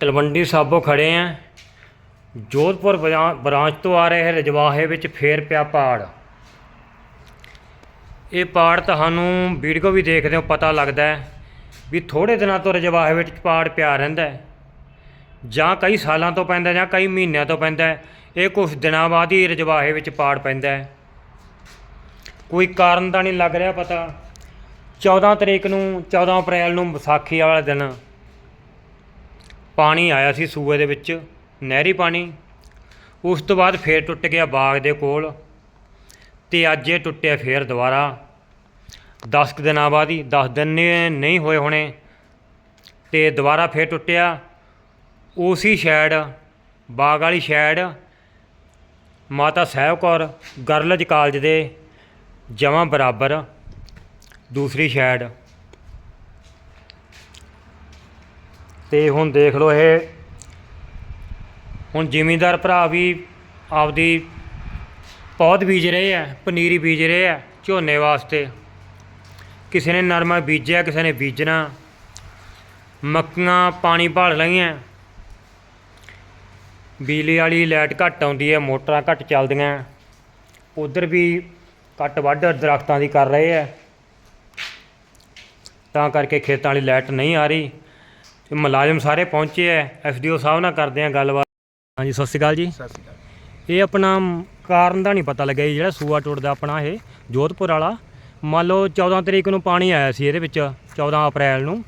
ਤਲਵੰਡੀ ਸਾਬੋ ਖੜੇ ਆ। ਜੋਧਪੁਰ ਬਰਾਂ- ਬ੍ਰਾਂਚ ਤੋਂ ਆ ਰਹੇ ਰਜਵਾਹੇ ਵਿੱਚ ਫੇਰ ਪਿਆ ਪਹਾੜ ਇਹ ਪਾੜ ਤੁਹਾਨੂੰ ਵੀਡੀਓ ਵੀ ਦੇਖਦੇ ਹੋ, ਪਤਾ ਲੱਗਦਾ ਹੈ ਵੀ ਥੋੜੇ ਦਿਨਾਂ ਤੋਂ ਰਜਵਾਹੇ ਵਿੱਚ ਪਾੜ ਪਿਆ ਰਹਿੰਦਾ ਹੈ। ਜਾਂ ਕਈ ਸਾਲਾਂ ਤੋਂ ਪੈਂਦਾ ਜਾਂ ਕਈ ਮਹੀਨਿਆਂ ਤੋਂ ਪੈਂਦਾ ਇਹ ਕੁਝ ਦਿਨਾਂ ਬਾਅਦ ਹੀ ਰਜਵਾਹੇ ਵਿੱਚ ਪਾੜ ਪੈਂਦਾ ਹੈ। ਕੋਈ ਕਾਰਨ ਤਾਂ ਨਹੀਂ ਲੱਗ ਰਿਹਾ ਪਤਾ। 14 ਤਰੀਕ ਨੂੰ 14 ਅਪ੍ਰੈਲ ਨੂੰ ਵਿਸਾਖੀ ਵਾਲੇ ਦਿਨ। ਪਾਣੀ ਆਇਆ ਸੀ ਸੂਏ ਦੇ ਵਿੱਚ, ਨਹਿਰੀ ਪਾਣੀ। ਉਸ ਤੋਂ ਬਾਅਦ ਫੇਰ ਟੁੱਟ ਗਿਆ ਬਾਗ ਦੇ ਕੋਲ ਤੇ ਅੱਜ ਇਹ ਟੁੱਟਿਆ ਫੇਰ ਦੁਬਾਰਾ। 10 ਕੁ ਦਿਨਾਂ ਬਾਅਦ ਹੀ 10 ਦਿਨ ਨਹੀਂ ਹੋਏ ਹੋਣੇ ਤੇ ਦੁਬਾਰਾ ਫੇਰ ਟੁੱਟਿਆ। ਉਸੀ ਸ਼ੈਡ, ਬਾਗ ਵਾਲੀ shed, Mata Sahib Kaur, girls college ਦੇ ਜਮਾਂ ਬਰਾਬਰ, ਦੂਸਰੀ ਸ਼ੈਡ। ਤੇ ਹੁਣ ਦੇਖ ਲਓ ਇਹ ਹੁਣ ਜ਼ਿਮੀਂਦਾਰ ਭਰਾ ਵੀ ਆਪਦੀ ਪੌਦ ਬੀਜ ਰਹੇ ਆ, ਪਨੀਰੀ ਬੀਜ ਰਹੇ ਆ ਝੋਨੇ ਵਾਸਤੇ। ਕਿਸੇ ਨੇ ਨਰਮਾ ਬੀਜਿਆ, ਕਿਸੇ ਨੇ ਬੀਜਣਾ। ਮੱਕੀਆਂ ਪਾਣੀ ਭਾਲ ਲਈਆਂ। ਬਿਜਲੀ ਵਾਲੀ ਲਾਈਟ ਘੱਟ ਆਉਂਦੀ ਹੈ ਮੋਟਰਾਂ ਘੱਟ ਚੱਲਦੀਆਂ। ਉਧਰ ਵੀ ਕੱਟ ਵੱਢ ਦਰਖਤਾਂ ਦੀ ਕਰ ਰਹੇ ਆ। ਤਾਂ ਕਰਕੇ ਖੇਤਾਂ ਵਾਲੀ ਲਾਈਟ ਨਹੀਂ ਆ ਰਹੀ। ਤੇ ਮੁਲਾਜ਼ਮ ਸਾਰੇ ਪਹੁੰਚੇ ਐ ਐਸਡੀਓ ਸਾਹਿਬ ਨਾਲ ਕਰਦੇ ਆ ਗੱਲਬਾਤ। ਹਾਂਜੀ ਸਤਿ ਸ਼੍ਰੀ ਅਕਾਲ ਜੀ। ਸਤਿ ਸ਼੍ਰੀ ਅਕਾਲ। ਇਹ ਆਪਣਾ ਕਾਰਨ ਦਾ ਨਹੀਂ ਪਤਾ ਲੱਗਿਆ ਜੀ ਜਿਹੜਾ ਸੂਆ ਟੁੱਟਦਾ ਆਪਣਾ ਇਹ ਜੋਧਪੁਰ ਵਾਲਾ। ਮੰਨ ਲਓ 14 ਤਰੀਕ ਨੂੰ ਪਾਣੀ ਆਇਆ ਸੀ ਇਹਦੇ ਵਿੱਚ 14 ਅਪ੍ਰੈਲ ਨੂੰ।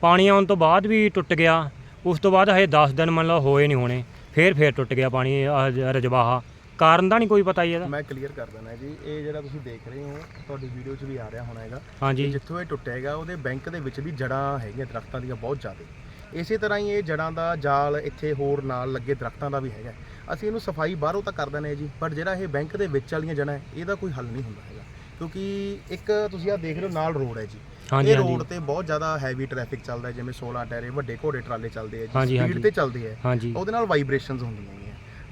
ਪਾਣੀ ਆਉਣ ਤੋਂ ਬਾਅਦ ਵੀ ਟੁੱਟ ਗਿਆ ਉਸ ਤੋਂ ਬਾਅਦ ਹਜੇ 10 ਦਿਨ ਮੰਨ ਲਓ ਹੋਏ ਨਹੀਂ ਹੋਣੇ ਫੇਰ ਫੇਰ ਟੁੱਟ ਗਿਆ ਪਾਣੀ ਰਜਵਾਹਾ। ਕਾਰਨ ਦਾ ਨਹੀਂ ਕੋਈ ਪਤਾ ਜੀ ਇਹਦਾ। ਮੈਂ ਕਲੀਅਰ ਕਰ ਦਿੰਦਾ ਜੀ ਇਹ ਜਿਹੜਾ ਤੁਸੀਂ ਦੇਖ ਰਹੇ ਹੋ ਤੁਹਾਡੀ ਵੀਡੀਓ 'ਚ ਵੀ ਆ ਰਿਹਾ ਹੋਣਾ ਹੈਗਾ। ਹਾਂਜੀ। ਜਿੱਥੋਂ ਇਹ ਟੁੱਟਿਆ ਹੈਗਾ ਉਹਦੇ ਬੈਂਕ ਦੇ ਵਿੱਚ ਵੀ ਜੜਾਂ ਹੈਗੀਆਂ ਦਰਖਤਾਂ ਦੀਆਂ ਬਹੁਤ ਜ਼ਿਆਦਾ। ਇਸੇ ਤਰ੍ਹਾਂ ਹੀ ਇਹ ਜੜਾਂ ਦਾ ਜਾਲ ਇੱਥੇ ਹੋਰ ਨਾਲ ਲੱਗੇ ਦਰਖਤਾਂ ਦਾ ਵੀ ਹੈਗਾ। ਅਸੀਂ ਇਹਨੂੰ ਸਫ਼ਾਈ ਬਾਹਰੋਂ ਤਾਂ ਕਰ ਦਿੰਦੇ ਹਾਂ ਜੀ ਪਰ ਜਿਹੜਾ ਇਹ ਬੈਂਕ ਦੇ ਵਿੱਚ ਵਾਲੀਆਂ ਜੜਾਂ ਹੈ ਇਹਦਾ ਕੋਈ ਹੱਲ ਨਹੀਂ ਹੁੰਦਾ ਹੈਗਾ। ਕਿਉਂਕਿ ਇੱਕ ਤੁਸੀਂ ਆ ਦੇਖ ਰਹੇ ਹੋ ਨਾਲ ਰੋਡ ਹੈ ਜੀ। ਇਹ। ਰੋਡ ਤੇ ਬਹੁਤ ਜ਼ਿਆਦਾ ਹੈਵੀ ਟ੍ਰੈਫਿਕ ਚੱਲਦਾ ਜਿਵੇਂ 16 ਟਾਇਰੇ ਵੱਡੇ ਘੋੜੇ ਟਰਾਲੇ ਚੱਲਦੇ ਆ ਜੀ। ਸਪੀਡ ਤੇ ਚੱਲਦੇ ਆ। ਉਹਦੇ ਨਾਲ ਵਾਈਬ੍ਰੇਸ਼ਨਸ ਹੁੰਦੀਆਂ ਨੇ।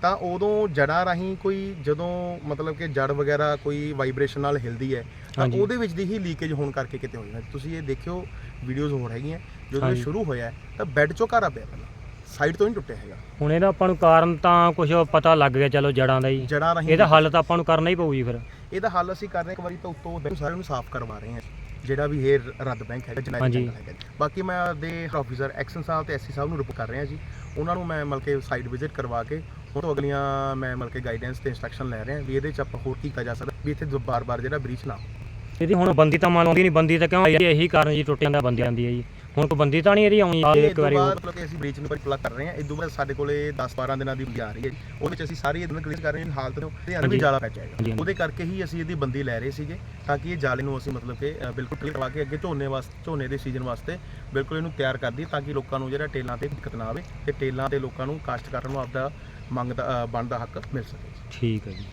ਤਾਂ ਉਦੋਂ ਜੜਾਂ ਰਾਹੀਂ ਕੋਈ ਜਦੋਂ ਮਤਲਬ ਕਿ ਜੜ ਵਗੈਰਾ ਕੋਈ ਵਾਈਬ੍ਰੇਸ਼ਨ ਨਾਲ ਹਿਲਦੀ ਹੈ ਤਾਂ ਹਾਂਜੀ। ਉਹਦੇ ਵਿੱਚ ਦੀ ਹੀ ਲੀਕੇਜ ਹੋਣ ਕਰਕੇ ਕਿਤੇ ਹੈ ਤੁਸੀਂ ਇਹ ਦੇਖਿਓ ਵੀਡੀਓਜ਼ ਹੋਰ ਹੈਗੀਆਂ ਜਦੋਂ ਇਹ ਹਾਂਜੀ। ਸ਼ੁਰੂ ਹੋਇਆ ਹੈ, ਤਾਂ ਬੈੱਡ ਚੋਂ ਘਾਰਾ ਪਿਆ ਪਹਿਲਾਂ ਸਾਈਡ ਤੋਂ ਨਹੀਂ ਟੁੱਟਿਆ ਹੈਗਾ ਹੁਣ ਇਹਦਾ ਆਪਾਂ ਨੂੰ ਕਾਰਨ ਤਾਂ ਕੁਝ ਪਤਾ ਲੱਗ ਗਿਆ ਚਲੋ ਜੜਾਂ ਦਾ ਜੀ ਜੜਾਂ ਰਾਹੀਂ ਇਹਦਾ ਹੱਲ ਤਾਂ ਆਪਾਂ ਨੂੰ ਕਰਨਾ ਹੀ ਪਊ ਜੀ ਫਿਰ ਇਹਦਾ ਹੱਲ ਅਸੀਂ ਕਰ ਰਹੇ ਹਾਂ ਇੱਕ ਵਾਰੀ ਤਾਂ ਉੱਤੋਂ ਬੈਂਕ ਸਾਰਿਆਂ ਨੂੰ ਸਾਫ਼ ਕਰਵਾ ਰਹੇ ਹਾਂ ਜਿਹੜਾ ਵੀ ਇਹ ਰੱਦ ਬੈਂਕ ਹੈਗਾ ਜਨਾਈ ਹਾਂਜੀ। ਹੈਗਾ ਜੀ। ਬਾਕੀ ਮੈਂ ਦੇ ਆਫੀਸਰ ਐਕਸ਼ਨ ਸਾਹਿਬ ਤੇ ਐਸਸੀ ਸਾਹਿਬ ਨੂੰ ਰਿਪੋਰਟ ਕਰ ਰਿਹਾ ਜੀ ਉਹਨਾਂ ਨੂੰ ਮੈਂ ਮਤਲਬ ਕਿ ਸਾਈਟ ਵਿਜ਼ਿਟ ਕਰਵਾ ਕੇ ਤੋਂ ਅਗਲੀਆਂ ਮੈਂ ਮਤਲਬ ਕਿ ਗਾਈਡੈਂਸ ਤੇ ਇੰਸਟਰਕਸ਼ਨ ਲੈ ਰਿਹਾ ਵੀ ਇਹਦੇ ਚ ਆਪਾਂ ਹੋਰ ਕੀ ਕੀਤਾ ਜਾ ਸਕਦਾ ਵੀ ਇੱਥੇ ਬਾਰ-ਬਾਰ ਜਿਹੜਾ ਬ੍ਰੀਚ ਨਾ ਹੋਵੇ ਇਹਦੀ ਹੁਣ ਬੰਦੀ ਤਾਂ ਮੰਨ ਆਉਂਦੀ ਨਹੀਂ ਬੰਦੀ ਤਾਂ ਕਿਉਂ ਆਈ ਹੈ? ਇਹੀ ਕਾਰਨ ਜੀ ਟੁੱਟ ਜਾਂਦਾ ਬੰਦੀ ਆਉਂਦੀ ਹੈ ਜੀ ਹੁਣ ਕੋਈ ਬੰਦੀ ਤਾਂ ਨਹੀਂ ਇਹਦੀ ਆਉਣੀ ਇਹ ਇੱਕ ਵਾਰੀ ਮਤਲਬ ਕਿ ਅਸੀਂ ਬ੍ਰੀਚ ਨੂੰ ਪਲੱਗ ਕਰ ਰਹੇ ਹਾਂ ਇਸ ਤੋਂ ਬਾਅਦ ਸਾਡੇ ਕੋਲੇ 10-12 ਦਿਨਾਂ ਦੀ ਬੰਦੀ ਆ ਰਹੀ ਹੈ ਜੀ ਉਹਦੇ ਵਿੱਚ ਅਸੀਂ ਸਾਰੀ ਇਹਨੂੰ ਕਲੀਅਰ ਕਰ ਰਹੇ ਹਾਂ ਹਾਲਤ ਨੂੰ ਤੇ ਅੰਦਰ ਹਾਂਜੀ। ਜਾਲਾ ਪੈ ਹਾਂਜੀ, ਜਾਏਗਾ ਹਾਂਜੀ। ਉਹਦੇ ਕਰਕੇ ਹੀ ਅਸੀਂ ਇਹਦੀ ਬੰਦੀ ਲੈ ਰਹੇ ਸੀਗੇ ਤਾਂ ਕਿ ਇਹ ਜਾਲੇ ਨੂੰ ਅਸੀਂ ਮਤਲਬ ਕਿ ਅ, ਬਿਲਕੁਲ ਕਲੀਅਰ ਕਰਵਾ ਕੇ ਅੱਗੇ ਝੋਨੇ ਵਾਸਤੇ ਝੋਨੇ ਦੇ ਸੀਜ਼ਨ ਵਾਸਤੇ ਬਿਲਕੁਲ ਇਹਨੂੰ ਤਿਆਰ ਕਰ ਦਈਏ ਤਾਂ ਕਿ ਲੋਕਾਂ ਨੂੰ ਜਿਹੜਾ ਟੇਲਾਂ ਤੇ ਦਿੱਕਤ ਨਾ ਆਵੇ ਤੇ ਟੇਲਾਂ ਤੇ ਲੋਕਾਂ ਨੂੰ ਕਾਸ਼ਤ ਕਰਨ ਨੂੰ ਆਪਦਾ ਮੰਗ ਦਾ ਅ, ਬਣਦਾ ਹੱਕ ਮਿਲ ਸਕੇ। ਠੀਕ ਹੈ ਜੀ।